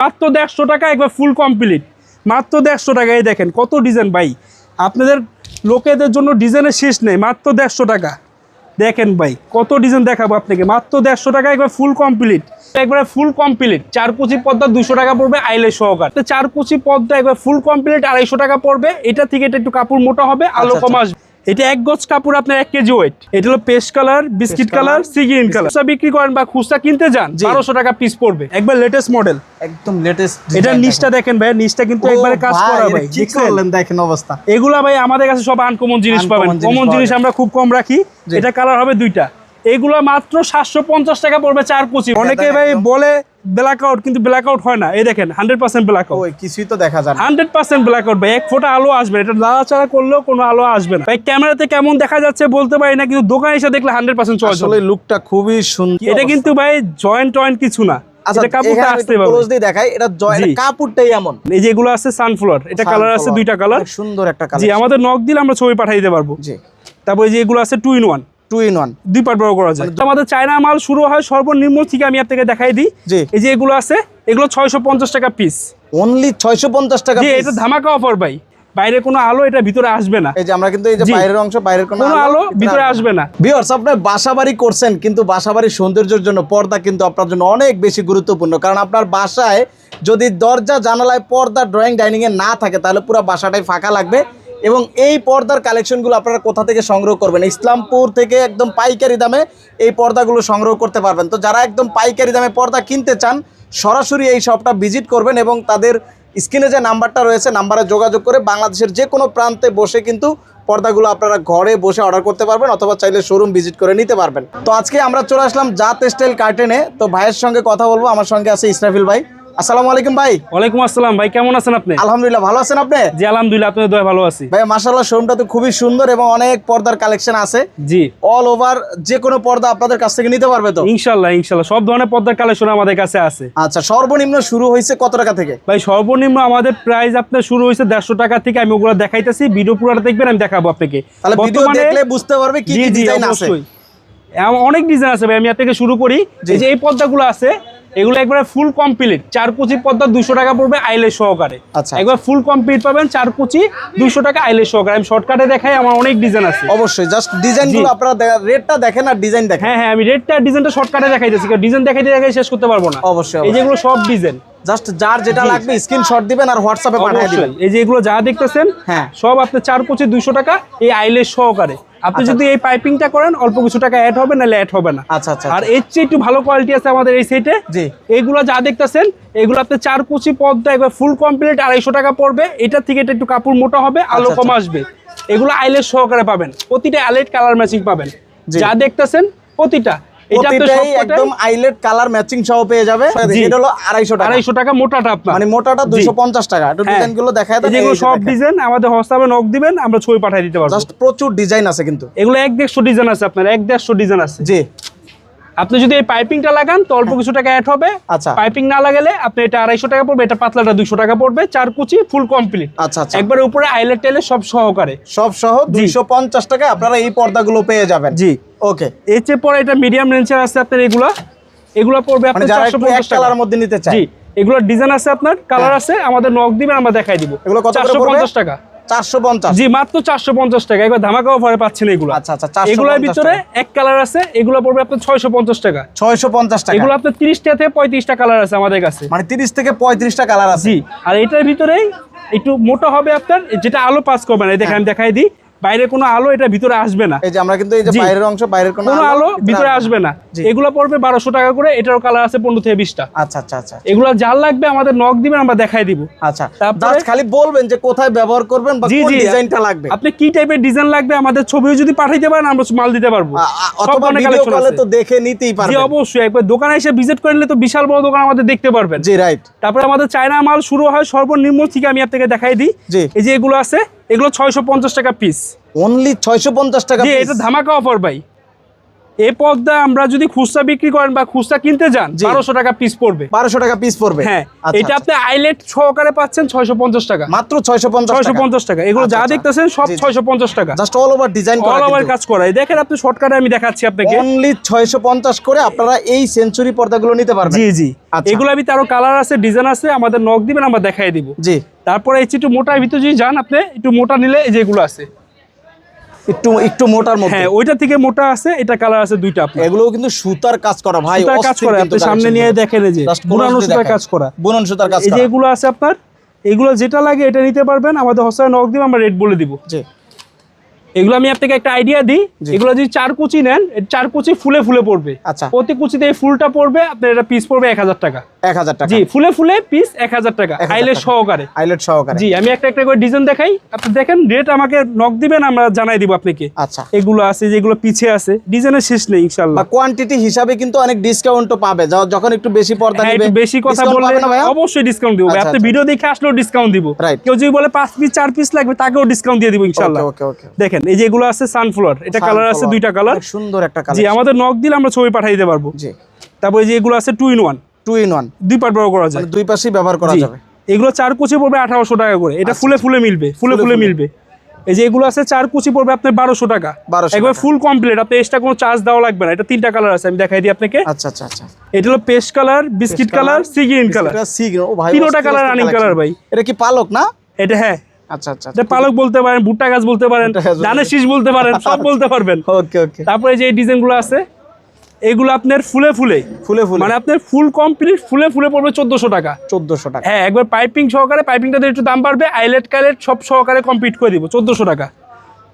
মাত্র দেড়শো টাকা একবার ফুল কমপ্লিট মাত্র দেড়শো টাকা এই দেখেন কত ডিজাইন ভাই। আপনাদের লোকেদের জন্য ডিজাইনের শেষ নেই মাত্র দেড়শো টাকা। দেখেন ভাই কত ডিজাইন দেখাবো আপনাকে। মাত্র দেড়শো টাকা একবার ফুল কমপ্লিট একবারে ফুল কমপ্লিট চার কুচি পদ্মা দুশো টাকা পড়বে আইলে সহকার। চার কুচি পদ্মা একবার ফুল কমপ্লিট আড়াইশো টাকা পড়বে। এটা থেকে এটা একটু কাপড় মোটা হবে আলো আচ্ছা, কম আসবে। এটা এক গজ কাপড় আপনার এক কেজি ওয়েট এটা হলো paste colour biscuit colour sea green colour. খুচরা বিক্রি করেন বা খুচরা কিনতে যান। বারোশো টাকা পিস পড়বে। একবার লেটেস্ট মডেল একদম লেটেস্ট এটা নিচটা দেখেন ভাই নিচটা কিন্তু একবারে কাজ করা ভাই কি করলেন দেখেন অবস্থা। এগুলা ভাই আমাদের কাছে সব আনকমন জিনিস পাবেন। কমন জিনিস আমরা খুব কম রাখি। এটা কালার হবে দুইটা। এগুলা মাত্র সাতশো পঞ্চাশ টাকা পড়বে চার কুচি। অনেকে ভাই বলে ব্ল্যাক আউট কিন্তু ব্ল্যাক আউট হয় না। এই দেখেন হান্ড্রেড পার্সেন্ট ব্ল্যাক আউট ওই কিছুই তো দেখা যায় হান্ড্রেড পার্সেন্ট ব্ল্যাক আউট ভাই এক ফোটা আলো আসবে। এটা লাড়াচাড়া করলেও কোনো আলো আসবে না। ভাই ক্যামেরাতে কেমন দেখা যাচ্ছে বলতে পারি না কিন্তু দোকানে এসে দেখলে হান্ড্রেড পার্সেন্ট চয়েস আসলে লুকটা খুবই সুন্দর এটা কিন্তু ভাই জয়েন্ট টয়েন্ট কিছু না। আচ্ছা কাপড়টা আসতে পারবে দেখাই এটা জয় কাপড়টাই এমন। এই যেগুলো আছে সানফ্লাওয়ার এটা কালার আছে দুইটা কালার সুন্দর একটা জি আমাদের নক দিলে আমরা ছবি পাঠিয়ে দিতে পারব। জি। তারপরে যে এগুলো আছে two in one two in one দুই পার্ট ব্যবহার করা যায়। আমাদের চায়না মাল শুরু হয় সর্বনিম্ন থেকে আমি আপনাকে দেখাই দিই। এই যে এগুলো আছে এগুলো ছয়শো পঞ্চাশ টাকা পিস অনলি ছয়শো পঞ্চাশ টাকা এটা ধামাকা অফার ভাই। বাইরে কোনো আলো এটা ভিতরে আসবে না। এই যে আমরা কিন্তু এই যে বাইরের অংশ বাইরের কোনো আলো ভিতরে আসবে না। ভিউয়ার্স আপনার বাসাবাড়ি করছেন কিন্তু বাসাবাড়ির সৌন্দর্যের জন্য পর্দা কিন্তু আপনার জন্য অনেক বেশি গুরুত্বপূর্ণ। কারণ আপনার বাসায় যদি দরজা জানালায় পর্দা ড্রয়িং ডাইনিং এ না থাকে তাহলে পুরো বাসাটাই ফাঁকা লাগবে। এবং এই পর্দার কালেকশনগুলো আপনারা কোথা থেকে সংগ্রহ করবেন? ইসলামপুর থেকে একদম পাইকারি দামে এই পর্দাগুলো সংগ্রহ করতে পারবেন। তো যারা একদম পাইকারি দামে পর্দা কিনতে চান, সরাসরি এই শপটা ভিজিট করবেন এবং তাদের স্ক্রিনে যে নাম্বারটা রয়েছে, নাম্বারে যোগাযোগ করে বাংলাদেশের যে কোনো প্রান্তে বসে কিন্তু পর্দাগুলো আপনারা ঘরে বসে অর্ডার করতে পারবেন অথবা চাইলে শোরুম ভিজিট করে নিতে পারবেন। তো আজকে আমরা চলে আসলাম জাত স্টাইল কার্টেনে তো ভাইয়ের সঙ্গে কথা বলব, আমার সঙ্গে আছে ইসরাফিল ভাই। আসসালামু আলাইকুম ভাই। ওয়ালাইকুম আসসালাম। ভাই কেমন আছেন আপনি? আলহামদুলিল্লাহ ভালো আছেন আপনি? জি আলহামদুলিল্লাহ আপনাদের দয়া ভালো আছি। ভাই মাসাল্লাহ শোরুমটা তো খুবই সুন্দর এবং অনেক পর্দার কালেকশন আছে। জি। অল ওভার যে কোনো পর্দা আপনাদের কাছ থেকে নিতে পারবে তো? ইনশাল্লাহ ইনশাল্লাহ সব ধরনের পদ্মার কালেকশন আমাদের কাছে আছে। আচ্ছা সর্বনিম্ন শুরু হয়েছে কত টাকা থেকে? ভাই সর্বনিম্ন আমাদের প্রাইস আপনার শুরু হয়েছে দেড়শো টাকা থেকে আমি ওগুলো দেখাইতেছি ভিডিও পুরোটা দেখবেন আমি দেখাবো আপনাকে। তাহলে ভিডিও দেখলে বুঝতে পারবে কি জি কি ডিজাইন আছে। এমন অনেক ডিজাইন আছে ভাই আমি আপনাকে শুরু করি। এই যে এই পর্দাগুলো আছে এগুলো একবারে ফুল কমপ্লিট চার কুচি পর্দা দুশো টাকা পড়বে আইলে সহকারে। আচ্ছা। একবার ফুল কমপ্লিট পাবেন চার কুচি দুশো টাকা আইলে সহকারে। আমি শর্টকাটে দেখাই আমার অনেক ডিজাইন আছে। অবশ্যই জাস্ট ডিজাইনগুলো। আপনারা রেটটা দেখেন আর ডিজাইন দেখেন। হ্যাঁ হ্যাঁ আমি রেডটা ডিজাইনটা শর্টকাটে দেখাইতেছি। কারণ ডিজাইন দেখাইতে দেখাই শেষ করতে পারব না। অবশ্যই, এই যেগুলো সব ডিজাইন জাস্ট যার যেটা। লাগবে স্ক্রিনশট দিবেন আর হোয়াটসঅ্যাপে পাঠিয়ে দিবেন। এই যে এগুলো যা দেখতেছেন হ্যাঁ। সব আপনার চার কুচি দুশো টাকা এই আইলের সহকারে। আপনি আচ্ছা। যদি এই পাইপিংটা করেন অল্প কিছু টাকা অ্যাড হবে নাহলে অ্যাড হবে না। আচ্ছা আচ্ছা আর এর চেয়ে একটু ভালো কোয়ালিটি আছে আমাদের এই সেটে জি। এগুলো যা দেখতেছেন এগুলো আপনি চার কুচি পদ্মা একবার ফুল কমপ্লিট আড়াইশো টাকা পড়বে। এটা থেকে এটা একটু কাপড় মোটা হবে আলো আচ্ছা, কম আসবে। এগুলো আইলেট সহকারে পাবেন। প্রতিটা আইলেট কালার ম্যাচিং পাবেন। যা দেখতেছেন প্রতিটা। প্রতিটাই একদম আইলেট কালার ম্যাচিং সহ পেয়ে যাবে। এটা হলো আড়াইশো টাকা। মোটাটা আপনার। মানে মোটাটা জি। দুইশো পঞ্চাশ টাকা। একটু হ্যাঁ। ডিজাইনগুলো দেখায় যেগুলো সব ডিজাইন আমাদের হোয়াটসঅ্যাপে নক দিবেন আমরা ছবি পাঠিয়ে দিতে পারব। জাস্ট প্রচুর ডিজাইন আছে কিন্তু। এগুলো এক দেড়শো ডিজাইন আছে আপনার এক দেড়শো ডিজাইন আছে। জি। আপনি যদি এই পাইপিংটা লাগান তো অল্প কিছু টাকা অ্যাড হবে। আচ্ছা। পাইপিং না লাগালে আপনি এটা আড়াইশো টাকা পড়বে এটা পাতলাটা দুশো টাকা পড়বে চার কুচি ফুল কমপ্লিট আচ্ছা আচ্ছা। একবারে উপরে আইলেট টাইলেট সব সহকারে। সব সহ দুইশো পঞ্চাশ টাকায় আপনারা এই পর্দাগুলো পেয়ে যাবেন। জি। ওকে। এর চেয়ে পরে এটা মিডিয়াম রেঞ্জের আছে আপনার এগুলা। এগুলো পড়বে মানে আপনার চারশো পঞ্চাশ টাকা। কালার মধ্যে নিতে চাই জি। এগুলো ডিজাইন আছে আপনার কালার আছে আমাদের নক দিবেন আমরা দেখাই দিব। এগুলো চারশো পড়বে? পঞ্চাশ টাকা। চারশো পঞ্চাশ। জি মাত্র চারশো পঞ্চাশ টাকা। একবার ধামাকা অফারে পাচ্ছেন এগুলো। আচ্ছা, আচ্ছা, 450 এগুলোর ভিতরে এক কালার আছে এগুলো পড়বে আপনার ছয়শো পঞ্চাশ টাকা। ছয়শো পঞ্চাশ টাকা। এগুলো আপনার তিরিশটা থেকে পঁয়ত্রিশটা কালার আছে আমাদের কাছে। মানে তিরিশ থেকে পঁয়ত্রিশটা কালার আছে। জি আর এটার ভিতরেই একটু মোটা হবে আপনার যেটা আলো পাস করবে না। দেখেন আমি দেখাই দিই। বাইরে কোনো আলো এটা ভিতরে আসবে না। এই যে আমরা কিন্তু এই যে বাইরের অংশ বাইরের কোনো আলো ভিতরে আসবে না। এগুলো পড়বে বারোশো টাকা করে এটারও কালার আছে পনেরো থেকে বিশটা। আচ্ছা আচ্ছা আচ্ছা। এগুলো যার লাগবে আমাদের নক দিবেন আমরা দেখাই দিব। আচ্ছা তারপরে- খালি বলবেন যে কোথায় ব্যবহার করবেন বা কোন ডিজাইনটা লাগবে। আপনি কি টাইপের ডিজাইন লাগবে আমাদের ছবিও যদি পাঠাইতে পারেন আমরা মাল দিতে পারব। অথবা ভিডিও কলে তো দেখে নিতেই পারবেন। জি অবশ্যই। একবার দোকানে এসে ভিজিট করে নিলে তো বিশাল বড় দোকান আমাদের দেখতে পারবেন। জি রাইট তারপরে আমাদের চায়না মাল শুরু হয় সর্বনিম্ন থেকে আমি আপনাকে দেখাই দিই। এই যে এগুলো আছে এগুলো ছয়শো পঞ্চাশ টাকা পিস অনলি ছয়শো পঞ্চাশ টাকা। এটা ধামাকা অফার ভাই এই পর্দা আমরা যদি খুচরা বিক্রি করেন বা খুচরা কিনতে যান বারোশো টাকা পিস পড়বে। বারোশো টাকা পিস পড়বে। হ্যাঁ আচ্ছা, এটা আচ্ছা। আপনি আইলেট সহকারে পাচ্ছেন ছয়শো পঞ্চাশ টাকা। মাত্র ছয়শো পঞ্চাশ ছয়শো পঞ্চাশ টাকা। এগুলো আচ্ছা, যা। দেখতেছেন সব। ছয়শো পঞ্চাশ টাকা। Just all over design all over কাজ করা। এই দেখেন আপনি শর্টকাটে আমি দেখাচ্ছি আপনাকে। অনলি ছয়শো পঞ্চাশ করে আপনারা এই সেঞ্চুরি পর্দাগুলো নিতে পারবেন। জি জি। এগুলো আমি আরও কালার আছে ডিজাইন আছে আমাদের নখ দিবেন আমরা দেখাই দিব। জি। তারপরে এই একটু মোটার ভিতরে যদি যান আপনি একটু মোটা নিলে এই যেগুলো আছে। একটু একটু মোটার মধ্যে। হ্যাঁ ওইটা থেকে মোটা আছে এটা কালার আছে দুইটা আপনার। এগুলোও কিন্তু সুতার কাজ করা ভাই সুতার কাজ করা আপনি সামনে নিয়ে দেখেন এই যে বুনানো সুতার কাজ করা। বুনন সুতার কাজ এই যে এগুলো আছে আপনার এগুলো যেটা লাগে এটা নিতে পারবেন আমাদের হসায় নখ দিব আমরা রেট বলে দিব। জি। এগুলো আমি আপনাকে একটা আইডিয়া দিই। এগুলো যদি চার কুচি নেন চার কুচি ফুলে ফুলে পড়বে। আচ্ছা। প্রতি কুচিতে এই ফুলটা পড়বে আপনার এটা পিস পড়বে এক হাজার টাকা। এক হাজার টাকা। জি ফুলে ফুলে পিস এক হাজার টাকা। 1000 সহকারে। আইলেট সহকারে। জি আমি একটা একটা করে ডিজাইন দেখাই। আপনি দেখেন রেট আমাকে নক দিবেন আমরা জানাই দিব আপনাকে। আচ্ছা। এগুলো আছে যেগুলো পিছে আছে। ডিজাইনের শেষ নেই কোয়ান্টিটি হিসাবে কিন্তু অনেক ডিসকাউন্টও পাবে। যখন একটু বেশি পর্দা হ্যাঁ নেবে বেশি কথা বললে পাবে না ভাইয়া? অবশ্যই ডিসকাউন্ট দিব। আচ্ছা, আপনি আচ্ছা। ভিডিও দেখে আসলেও ডিসকাউন্ট দিব। কেউ যদি বলে পাঁচ পিস চার পিস লাগবে তাকেও ডিসকাউন্ট দিয়ে দিব দেখেন এই যেগুলো আছে সানফ্লাওয়ার এটা কালার আছে দুইটা কালার সুন্দর একটা জি আমাদের নক দিলে আমরা ছবি পাঠিয়ে দিতে পারব। জি। তারপরে যে এগুলো আছে two in one two in one দুই পার্ট বড় করা যায়। মানে দুই পাশেই ব্যবহার করা যাবে। এগুলো চার কুচি পড়বে আঠারোশো টাকা করে। এটা ফুলে ফুলে মিলবে ফুলে ফুলে। মিলবে। এই যে এগুলো আছে চার কুচি পড়বে আপনার বারোশো টাকা। 1200 একবার ফুল কমপ্লিট আপনি এক্সট্রা কোনো চার্জ দেওয়া লাগবে না। এটা তিনটা কালার আছে আমি দেখাই দিই আপনাকে। আচ্ছা আচ্ছা আচ্ছা। এটা হলো paste colour biscuit colour sea green colour. Sea green ও ভাই তিনোটা running collection। colour ভাই। এটা কি পালক না? এটা হ্যাঁ। আচ্ছা আচ্ছা পালক বলতে পারেন ভুট্টা গাছ বলতে পারেন ধানের শীষ বলতে পারেন সব বলতে পারবেন। ওকে ওকে। তারপরে যে ডিজাইনগুলো আছে এগুলো আপনার ফুলে ফুলে। ফুলে ফুলে। মানে আপনার ফুল কমপ্লিট ফুলে ফুলে পড়বে চোদ্দশো টাকা। চোদ্দশো টাকা। হ্যাঁ একবার পাইপিং সহকারে পাইপিংটাতে একটু দাম বাড়বে আইলেট কাইলেট সব সহকারে কমপ্লিট করে দিব চোদ্দশো টাকা।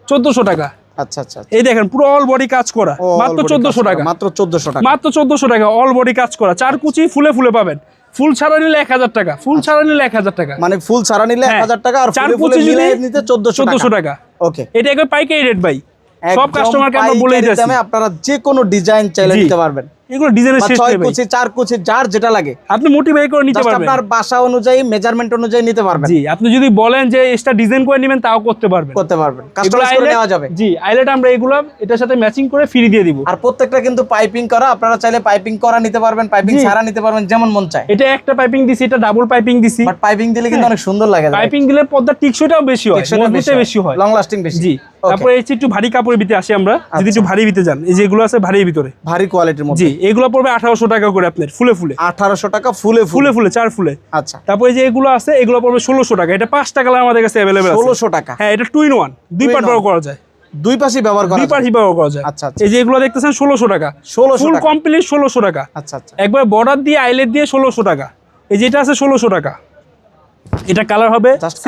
চোদ্দশো টাকা। আচ্ছা আচ্ছা আচ্ছা। এই দেখেন পুরো অল বডি কাজ করা মাত্র চোদ্দশো টাকা। মাত্র চোদ্দশো টাকা। মাত্র চোদ্দশো টাকা অল বডি কাজ করা। চার কুচি ফুলে ফুলে পাবেন। ফুল ছাড়া নিলে এক হাজার টাকা ফুল ছাড়া নিলে এক হাজার টাকা। মানে ফুল ছাড়া নিলে এক হ্যাঁ। হাজার টাকা আর চার ফুলে ফুলে কুচি যদি চোদ্দশো চোদ্দশো টাকা। টাকা। ওকে। এটা একবার পাইকারি রেট ভাই। সব কাস্টমারকে আমরা বলে দিচ্ছি আপনারা যে কোনো ডিজাইন চাইলে নিতে পারবেন। এগুলো ডিজাইনের শেষ ছয় কুচি চার কুচি যার যেটা লাগে। আপনি করে নিতে পারবেন। আপনার বাসা অনুযায়ী মেজারমেন্ট অনুযায়ী নিতে পারবেন। জি আপনি যদি বলেন যে এক্সট্রা ডিজাইন করে নেবেন তাও করতে পারবেন। করতে পারবেন। কাস্টমাইজ করে নেওয়া যাবে। জি আইলেট আমরা এগুলো এটার সাথে ম্যাচিং করে ফ্রি দিয়ে দিব। আর প্রত্যেকটা কিন্তু পাইপিং করা আপনারা চাইলে পাইপিং করা নিতে পারবেন পাইপিং। ছাড়া নিতে পারবেন যেমন মন চায়। এটা একটা পাইপিং দিছি এটা ডাবল পাইপিং দিছি। বাট পাইপিং দিলে কিন্তু অনেক সুন্দর লাগে। পাইপিং দিলে টিকসইটাও বেশি হয় মজবুতে বেশি হয়। লং লাস্টিং বেশি। জি তারপরে এই একটু ভারী কাপড়ের ভিতরে আসি আমরা যদি একটু ভারী ভিতরে যান এই যে এগুলো আছে ভারী ভিতরে। ভারী কোয়ালিটির মধ্যে। জি এগুলো পড়বে আঠারোশো টাকা করে আপনার ফুলে ফুলে। আঠারোশো টাকা ফুলে ফুলে। ফুলে চার ফুলে। আচ্ছা। তারপরে যে এগুলো আছে এগুলো পড়বে ষোলোশো টাকা। এটা পাঁচটা কালার আমাদের কাছে অ্যাভেলেবেল ষোলোশো টাকা। হ্যাঁ এটা টু ইন ওয়ান দুই পার্ট one। করা যায়। দুই পাশে ব্যবহার করা দুই। পার্ট ব্যবহার করা যায়। আচ্ছা আচ্ছা। এই যে এগুলো দেখতেছেন ষোলোশো টাকা। 1600 ফুল কমপ্লিট ষোলোশো টাকা। আচ্ছা আচ্ছা। একবার বর্ডার দিয়ে আইলেট দিয়ে ষোলোশো টাকা। এই যেটা আছে ষোলোশো টাকা। এটা কালার হবে জাস্ট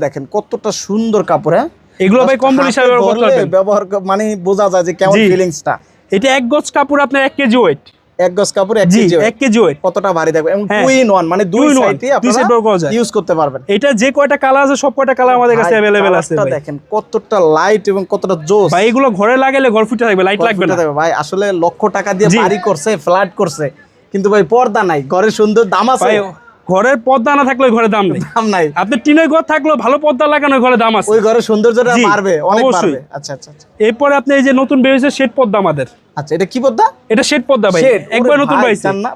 দেখেন কতটা সুন্দর কাপড় হ্যাঁ? এগুলো ভাই Just কম্বল হিসাবে ব্যবহার মানে বোঝা যায় যে কেমন। ফিলিংসটা এটা এক গজ কাপড় আপনার এক কেজি ওয়েট এক গজ কাপড় এক কেজি এক কেজি ওয়েট কতটা ভারী থাকবে? এবং। টু ইন ওয়ান মানে দুই সাইডে আপনারা ইউজ করতে পারবেন। এটা যে কয়টা কালার আছে সব কয়টা কালার আমাদের কাছে অ্যাভেলেবেল আছে ভাই। দেখেন কতটা লাইট এবং কতটা জোস। ভাই এগুলো ঘরে লাগালে ঘর ফুটে থাকবে লাইট লাগবে না। ভাই আসলে লক্ষ টাকা দিয়ে বাড়ি করছে ফ্ল্যাট করছে। কিন্তু ভাই পর্দা নাই ঘরে সুন্দর দাম আছে। ঘরের পর্দা না থাকলে ঘরে দাম নেই। দাম নাই। আপনি টিনের ঘর থাকলেও ভালো পর্দা লাগানো ঘরে দাম আছে। ওই ঘরে সৌন্দর্যটা বাড়বে অনেক অবশ্যই। আচ্ছা আচ্ছা আচ্ছা। এরপরে আপনি এই যে নতুন বেরিয়েছে শেড পর্দা আমাদের। আচ্ছা এটা কি পর্দা? এটা শেড পর্দা ভাই একবার নতুন ভাই, জান না?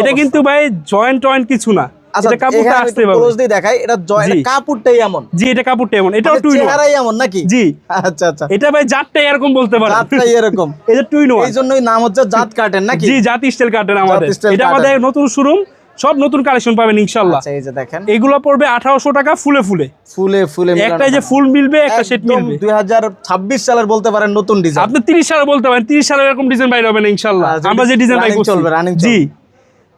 এটা কিন্তু ভাই জয়েন্ট টয়েন্ট কিছু না। আচ্ছা এটা কাপড়টা আসতে পারবে। close দিয়ে দেখাই এটা জয় জি। এটা কাপড়টাই এমন। জি এটা কাপড়টা এমন। এটাও মানে টুইন চেহারাই এমন নাকি? জি। আচ্ছা আচ্ছা। এটা ভাই জাতটাই এরকম বলতে পারেন। জাতটাই এরকম। এটা টুইন এই জন্যই নাম হচ্ছে জাত কাটেন নাকি? জি জাতি স্টাইল কাটেন আমাদের। এটা আমাদের নতুন শোরুম সব নতুন কালেকশন পাবেন ইনশাল্লাহ আচ্ছা এই যে দেখেন। এগুলো পড়বে আঠারোশো টাকা ফুলে ফুলে। ফুলে ফুলে একটা যে ফুল মিলবে একটা সেট মিলবে। দুই হাজার ছাব্বিশ সালের বলতে পারেন নতুন ডিজাইন আপনি তিরিশ সালে বলতে পারেন তিরিশ সালে এরকম ডিজাইন বাইরে হবে না ইনশাল্লাহ আচ্ছা, আমরা যে ডিজাইন বাই running করছি। চলবে, running জি।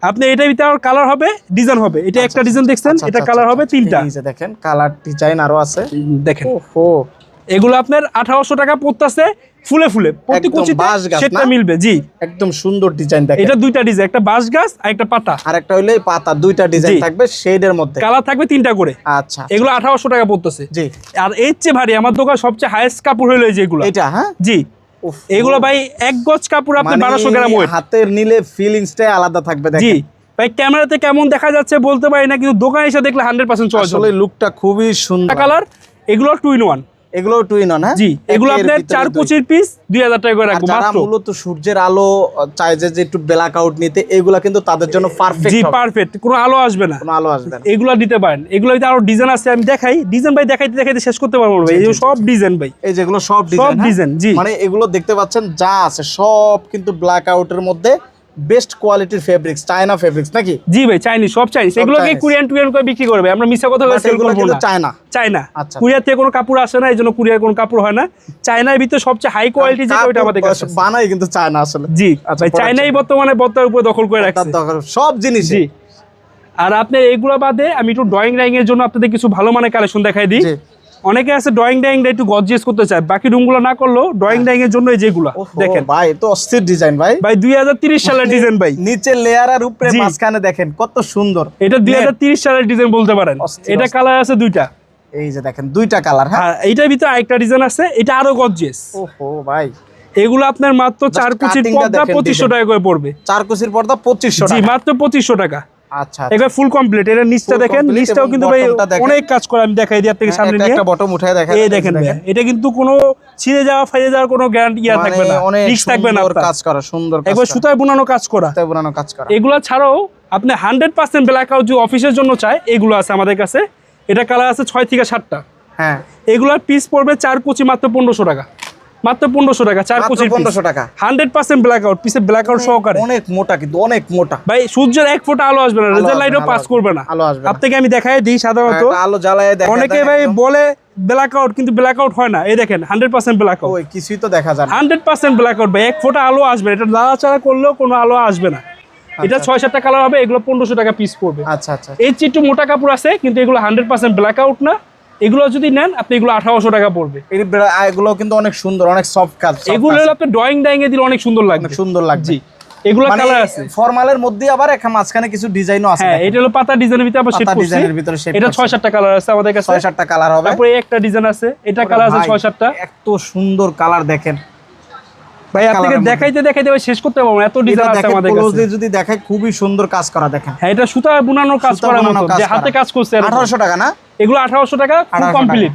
আপনি এটা ভিতরে কালার হবে ডিজাইন হবে। এটা একটা ডিজাইন দেখছেন এটা কালার হবে তিনটা। এই যে দেখেন কালার ডিজাইন আরও আছে। দেখেন। ওহো। এগুলো আপনার আঠারোশো টাকা পড়তেছে ফুলে ফুলে। প্রতি কুচিতে না? মিলবে জি। একদম সুন্দর ডিজাইন দেখেন। এটা দুইটা ডিজাইন একটা বাঁশ গাছ আর একটা পাতা। আর একটা হইলে পাতা দুইটা ডিজাইন। থাকবে শেডের মধ্যে। কালার থাকবে তিনটা করে। আচ্ছা। এগুলো আঠারোশো টাকা পড়তেছে। জি। আর এর চেয়ে ভারী আমার দোকান সবচেয়ে হাইয়েস্ট কাপড় হইল যেগুলো এটা হ্যাঁ? জি। এগুলো ভাই এক গজ কাপড় আপনি মানে বারোশো গ্রাম ওয়েট হাতের নিলে ফিলিংসটাই আলাদা থাকবে জি। ভাই ক্যামেরাতে কেমন দেখা যাচ্ছে বলতে পারি না কিন্তু দোকানে এসে দেখলে হান্ড্রেড পার্সেন্ট চয়েস আসলে লুকটা খুবই সুন্দর। কালার এগুলো টু ইন ওয়ান এগুলো অন হ্যাঁ? জি এগুলো আপনার চার। কুচির পিস দুই হাজার টাকা করে রাখব মাত্র। মূলত সূর্যের আলো চায় যে একটু ব্ল্যাক আউট নিতে এগুলা কিন্তু তাদের জন্য জি পারফেক্ট পারফেক্ট কোনো আলো আসবে না। কোনো আলো আসবে না। এগুলো দিতে পারেন। এগুলো আরও ডিজাইন আছে আমি দেখাই। ডিজাইন ভাই দেখাইতে দেখাইতে শেষ করতে পারব না ভাই এই সব ডিজাইন ভাই। এই যেগুলো সব সব ডিজাইন ডিজাইন জি। মানে এগুলো দেখতে পাচ্ছেন যা আছে সব কিন্তু ব্ল্যাক আউটের মধ্যে বেস্ট কোয়ালিটির ফেব্রিক্স চায়না ফেব্রিক্স নাকি? জি ভাই চাইনিজ সব চাইনিজ এগুলোকে। কুরিয়ান টুরিয়ান করে বিক্রি করবে? আমরা মিশা কথা সেল না। চায়না চায়না আচ্ছা। কুরিয়ার থেকে কোনো কাপড় আসে না এই জন্য কুরিয়ার কোনো কাপড় হয় না। চায়নার ভিতরে সবচেয়ে হাই কোয়ালিটি যেটা আমাদের কাছে। বানাই কিন্তু চায়না আসলে। জি। আচ্ছা, চায়নাই বর্তমানে বত্তার উপরে দখল করে রাখছে। সব জিনিস। জি। আর আপনি এইগুলো বাদে আমি একটু ড্রয়িং ড্রয়িং এর জন্য আপনাদের কিছু ভালো মানের কালেকশন দেখাই দিই। অনেকে আছে ড্রয়িং ড্রয়িং একটু গর্জিয়াস করতে চায়। বাকি রুমগুলো না করলেও ড্রয়িং ড্রয়িং এর জন্য যেগুলো দেখেন। ভাই তো অস্থির ডিজাইন ভাই। ভাই দুই সালের ডিজাইন ভাই। নিচে লেয়ার আর উপরে মাঝখানে দেখেন কত সুন্দর। এটা দুই সালের ডিজাইন বলতে পারেন। এটা কালার আছে দুইটা। এই যে দেখেন দুইটা কালার হ্যাঁ। আর এইটার ভিতরে আরেকটা ডিজাইন আছে এটা আরও গর্জিয়াস ওহো ভাই। এগুলো আপনার মাত্র চার কুচির পর্দা পঁচিশশো টাকা করে পড়বে। চার কুচির পর্দা পঁচিশশো টাকা। মাত্র পঁচিশশো টাকা। আচ্ছা ফুল কমপ্লিট এটা নিচটা দেখেন নিচটাও কিন্তু ভাই অনেক কাজ করে আমি দেখাই দিই আপনাকে হ্যাঁ, সামনে নিয়ে। একটা বটম উঠায় দেখেন এই দেখেন এটা কিন্তু কোনো ছিঁড়ে যাওয়া যাওয়ার কোনো গ্যারান্টি ইয়া মানে থাকবে না। রিস্ক থাকবে না কাজ করা সুন্দর কাজ একবার সুতায় বোনানো কাজ করা। সুতায় বোনানো কাজ করা। এগুলো ছাড়াও আপনি হান্ড্রেড পার্সেন্ট ব্ল্যাক আউট যে অফিসের জন্য চায় এগুলো আছে আমাদের কাছে। এটা কালার আছে ছয় থেকে সাতটা। হ্যাঁ। এগুলার পিস পড়বে চার কুচি মাত্র পনেরোশো টাকা। মাত্র পনেরোশো টাকা চার কুচির 1500 টাকা। হান্ড্রেড পার্সেন্ট ব্ল্যাক আউট পিসে ব্ল্যাক আউট সহকারে। অনেক মোটা কিন্তু অনেক মোটা। ভাই সূর্যের এক ফোঁটা আলো আসবে না রেজাল্ট লাইটও পাস করবে না। আলো আসবে। আপনাকে আমি দেখাই দিই সাধারণত। আলো জ্বালায় অনেকে ভাই বলে কিন্তু হয় না। এই দেখেন হান্ড্রেড পার্সেন্ট ওই কিছুই তো দেখা যায় হান্ড্রেড পার্সেন্ট ভাই এক ফোঁটা আলো আসবে এটা লাড়াচাড়া করলেও কোনো আলো আসবে না। এটা ছয় সাতটা কালার হবে এগুলো পনেরোশো টাকা পিস পড়বে। আচ্ছা আচ্ছা। এর চেয়ে একটু মোটা কাপড় আছে কিন্তু এগুলো হান্ড্রেড পার্সেন্ট ব্ল্যাক আউট না। এগুলো যদি নেন আপনি এগুলো আঠারোশো টাকা পড়বে। এগুলো কিন্তু অনেক সুন্দর অনেক সফট কাজ এগুলো আপনি ড্রয়িং ডাইং এ দিলে অনেক সুন্দর লাগবে। সুন্দর লাগবে। এগুলো মানে কালার আছে। ফর্মালের মধ্যে আবার একটা মাঝখানে কিছু ডিজাইনও আছে হ্যাঁ এটা হলো পাতা ডিজাইনের ভিতরে আবার শেড ডিজাইনের ভিতরে shape এটা করছে। ছয় সাতটা কালার আছে আমাদের কাছে। ছয় সাতটা কালার হবে। তারপরে একটা ডিজাইন আছে। এটা কালার আছে এত সুন্দর কালার দেখেন। ভাই আপনাকে। দেখাইতে দেখাইতে ভাই শেষ করতে পারব এত ডিজাইন আছে আমাদের কাছে। যদি দেখায় খুবই সুন্দর কাজ করা দেখেন। হ্যাঁ এটা সুতা বুনানোর কাজ করা মতো। যে হাতে কাজ করছে এরকম। 1800 টাকা না? এগুলো আঠারোশো টাকা ফুল 1800 টাকা। কমপ্লিট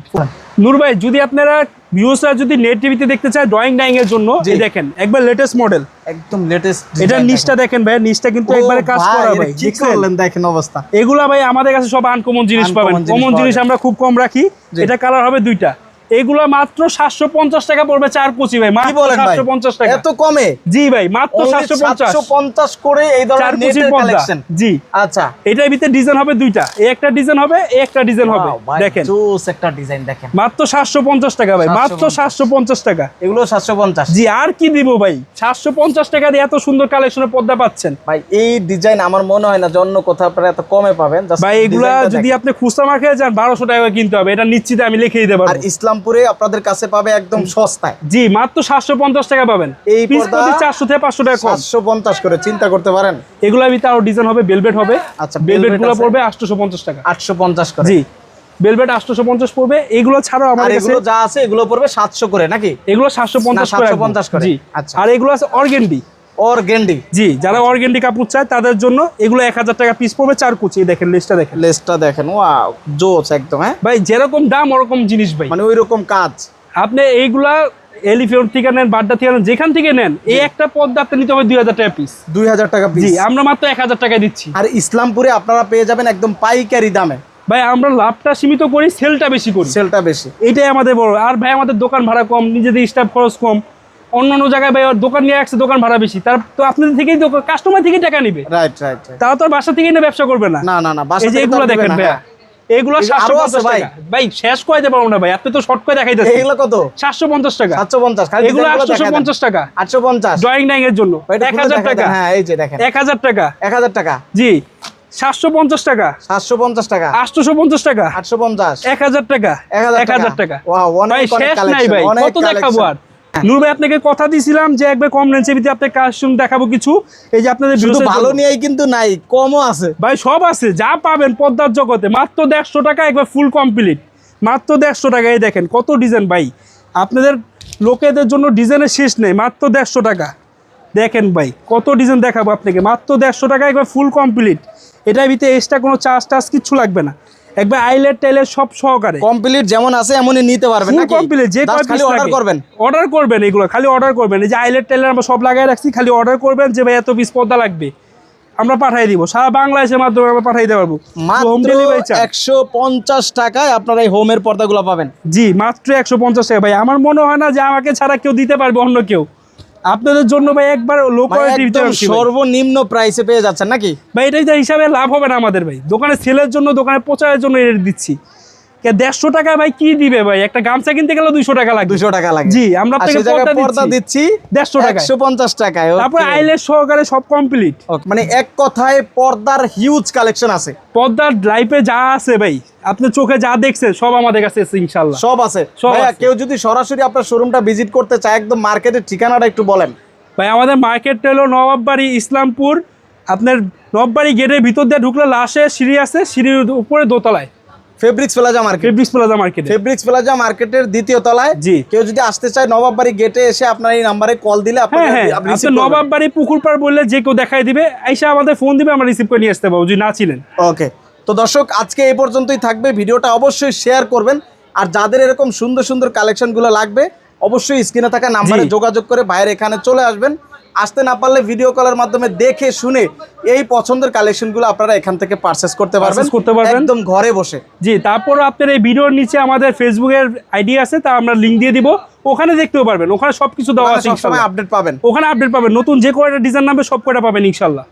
নূর ভাই যদি আপনারা ভিউসরা যদি নেট টিভিতে দেখতে চায় ড্রয়িং ডাইং এর জন্য এই দেখেন একবার লেটেস্ট মডেল একদম লেটেস্ট এটা নিচটা দেখেন ভাই নিচটা কিন্তু একবারে কাজ করা ভাই দেখলেন দেখেন অবস্থা। এগুলা ভাই আমাদের কাছে সব আনকমন জিনিস পাবেন। কমন জিনিস আমরা খুব কম রাখি। এটা কালার হবে দুইটা। এগুলা মাত্র সাতশো পঞ্চাশ টাকা পড়বে চার কুচি ভাই মাত্র সাতশো পঞ্চাশ টাকা। এত কমে? জি ভাই মাত্র সাতশো পঞ্চাশ। করে এই ধরনের জি। আচ্ছা। এটার ভিতরে ডিজাইন হবে দুইটা। একটা ডিজাইন হবে একটা ডিজাইন হবে। দেখেন। একটা ডিজাইন দেখেন। মাত্র সাতশো পঞ্চাশ টাকা ভাই মাত্র সাতশো পঞ্চাশ। টাকা। এগুলো 750 জি আর কি দিব ভাই? সাতশো পঞ্চাশ টাকা দিয়ে এত সুন্দর কালেকশনের পর্দা পাচ্ছেন। ভাই এই ডিজাইন আমার মনে হয় না যে অন্য কোথাও আপনারা এত কমে পাবেন। ভাই এগুলা যদি। আপনি খুচরা মার্কেটে যান বারোশো টাকা কিনতে হবে। এটা নিশ্চিত আমি লিখে দিতে আর পারব ইসলামপুরে আপনাদের কাছে পাবে একদম সস্তায়। জি মাত্র সাতশো পঞ্চাশ টাকা পাবেন। এই পর্দা- চারশো থেকে পাঁচশো টাকা সাতশো পঞ্চাশ করে চিন্তা করতে পারেন? এগুলোর ভিতরে আরও ডিজাইন হবে বেলভেট হবে। আচ্ছা, বেলভেটগুলো পড়বে আটশো পঞ্চাশ টাকা। আটশো পঞ্চাশ করে। জি বেলভেট আটশোশো পঞ্চাশ পড়বে। এগুলো ছাড়াও আর আমাদের এগুলো যা আছে এগুলো পড়বে সাতশো করে নাকি? এগুলো সাতশো পঞ্চাশ 750 করে। আচ্ছা। আর এগুলো আছে অর্গেন্ডি ওর জি যারা অর্গেন্ডি কাপড় চায় তাদের জন্য এগুলো এক হাজার টাকা পিস পড়বে চার কুচি। দেখেন লিস্টটা দেখেন। লেসটা দেখেন ওয়াও জোস একদম হ্যাঁ? ভাই যেরকম দাম ওরকম জিনিস ভাই। মানে ওই রকম কাজ। আপনি এইগুলা এলিফেন্ট থেকে নেন বাড্ডা থেকে নেন যেখান থেকে নেন এই একটা পদ্মা আপনি নিতে হবে দুই হাজার টাকা পিস দুই হাজার টাকা জি পিস আমরা মাত্র এক হাজার টাকা দিচ্ছি। আর ইসলামপুরে আপনারা পেয়ে যাবেন একদম পাইকারি দামে। ভাই আমরা লাভটা সীমিত করি সেলটা বেশি করি। সেলটা বেশি। এটাই আমাদের বড়। আর ভাই আমাদের দোকান ভাড়া কম নিজেদের স্টাফ খরচ কম। অন্য অন্য জায়গায় ভাই দোকান নিয়ে আসছে দোকান ভাড়া বেশি। তার তো আপনাদের থেকেই কাস্টমার থেকেই টাকা নিবে। রাইট রাইট তারা তো বাসা থেকেই না ব্যবসা করবে না। না না না বাসা এই যে থেকে এগুলো দেখেন হ্যাঁ। এগুলো সাতশো পঞ্চাশ ভাই। টাকা। ভাই শেষ করে দেবো না ভাই আপনি তো শর্ট করে দেখাইতেছেন। এগুলো কত? সাতশো পঞ্চাশ টাকা। সাতশো পঞ্চাশ এগুলো আটশোশো পঞ্চাশ টাকা। আটশো পঞ্চাশ। ড্রয়িং ডাইং এর জন্য। এক হাজার টাকা। হ্যাঁ এই যে দেখেন। এক হাজার টাকা। এক হাজার টাকা। জি সাতশো পঞ্চাশ টাকা। সাতশো পঞ্চাশ টাকা। পঞ্চাশ টাকা। আটশো পঞ্চাশ। এক হাজার টাকা। এক হাজার এক হাজার টাকা। Wow, অনেক, শেষ নাই ভাই। কত দেখাবো আর? নূর ভাই আপনাকে কথা দিছিলাম যে একবার কম রেঞ্জের ভিতরে আপনার কাস্টম দেখাবো কিছু। এই যে আপনাদের শুধু ভালো নিয়েই কিন্তু নাই কমও আছে। ভাই সব আছে যা পাবেন পদ্মার জগতে। মাত্র দেড়শো টাকা একবার ফুল কমপ্লিট মাত্র দেড়শো টাকা এই দেখেন কত ডিজাইন ভাই। আপনাদের লোকেদের জন্য ডিজাইনের শেষ নেই মাত্র দেড়শো টাকা। দেখেন ভাই কত ডিজাইন দেখাবো আপনাকে। মাত্র দেড়শো টাকা একবার ফুল কমপ্লিট এটার ভিতরে এক্সট্রা কোনো চার্জ টার্জ কিচ্ছু লাগবে না। একবার আইলেট টাইলেট সব সহকারে। কমপ্লিট যেমন আছে এমনই নিতে পারবেন নাকি? কমপ্লিট যে খালি অর্ডার করবেন। অর্ডার করবেন এগুলো খালি অর্ডার করবেন। এই যে আইলেট টাইলেট আমরা সব লাগাই রাখছি খালি অর্ডার করবেন যে ভাই এত পিস পর্দা লাগবে। আমরা পাঠিয়ে দিব সারা বাংলাদেশের মাধ্যমে আমরা পাঠিয়ে দিতে পারব। হোম ডেলিভারি একশো পঞ্চাশ টাকায় আপনারা এই হোমের পর্দাগুলো পাবেন। জি মাত্র একশো পঞ্চাশ টাকা। ভাই আমার মনে হয় না যে আমাকে ছাড়া কেউ দিতে পারবে অন্য কেউ। আপনাদের জন্য ভাই একবার লো কোয়ালিটি। সর্বনিম্ন প্রাইসে পেয়ে যাচ্ছেন নাকি? ভাই এটাই তো হিসাবে লাভ হবে না আমাদের ভাই। দোকানে সেলের জন্য দোকানে প্রচারের জন্য এটা দিচ্ছি। দেড়শো টাকা ভাই কি দিবে ভাই? একটা গামছা কিনতে গেলে দুইশো টাকা লাগবে। দুশো টাকা লাগে জি, আমরা পর্দা দিচ্ছি। দেড়শো টাকায়। একশো পঞ্চাশ টাকায় তারপরে আইলের সহকারে সব কমপ্লিট মানে এক কথায় পর্দার হিউজ কালেকশন আছে। পদ্মার লাইফে যা আছে ভাই আপনি চোখে যা দেখছেন সব আমাদের কাছে আছে ইনশাল্লাহ সব আছে। সব আছে। কেউ যদি সরাসরি আপনার শোরুমটা ভিজিট করতে চায় একদম মার্কেটের ঠিকানাটা একটু বলেন। ভাই আমাদের মার্কেটটা হলো নবাববাড়ি ইসলামপুর। আপনার নবাববাড়ি গেটের ভিতর দিয়ে ঢুকলে লাশে সিঁড়ি আছে সিঁড়ির উপরে দোতলায়। Fabrics plaza market fabrics plaza মার্কেটে ফেব্রিক্স প্লাজা মার্কেটের দ্বিতীয় তলায়। জি। কেউ যদি আসতে চায় নবাববাড়ি গেটে এসে আপনার এই নাম্বারে কল দিলে হ্যাঁ হ্যাঁ। আপনি। নবাববাড়ি পুকুর পাড় বললে যে কেউ দেখাই দিবে এসে আমাদের ফোন দিবে আমরা রিসিভ করে নিয়ে আসতে পারব যদি না ছিলেন। ওকে তো দর্শক আজকে এই পর্যন্তই থাকবে। ভিডিওটা অবশ্যই শেয়ার করবেন। আর যাদের এরকম সুন্দর সুন্দর কালেকশনগুলো লাগবে অবশ্যই স্ক্রিনে থাকা নাম্বারে যোগাযোগ করে বাইরে এখানে চলে আসবেন। আসতে না পারলে ভিডিও কলের মাধ্যমে দেখে শুনে এই পছন্দের কালেকশনগুলো আপনারা এখান থেকে পারচেস করতে পারবেন। করতে পারবেন। একদম ঘরে বসে। জি তারপর আপনার এই ভিডিওর নিচে আমাদের ফেসবুকের আইডি আছে তা আমরা লিঙ্ক দিয়ে দিব। ওখানে দেখতেও পারবেন ওখানে সবকিছু দেওয়া আছে আপডেট পাবেন। ওখানে আপডেট পাবেন নতুন যে কয়টা ডিজাইন নামে সব কয়টা পাবেন ইনশাল্লাহ।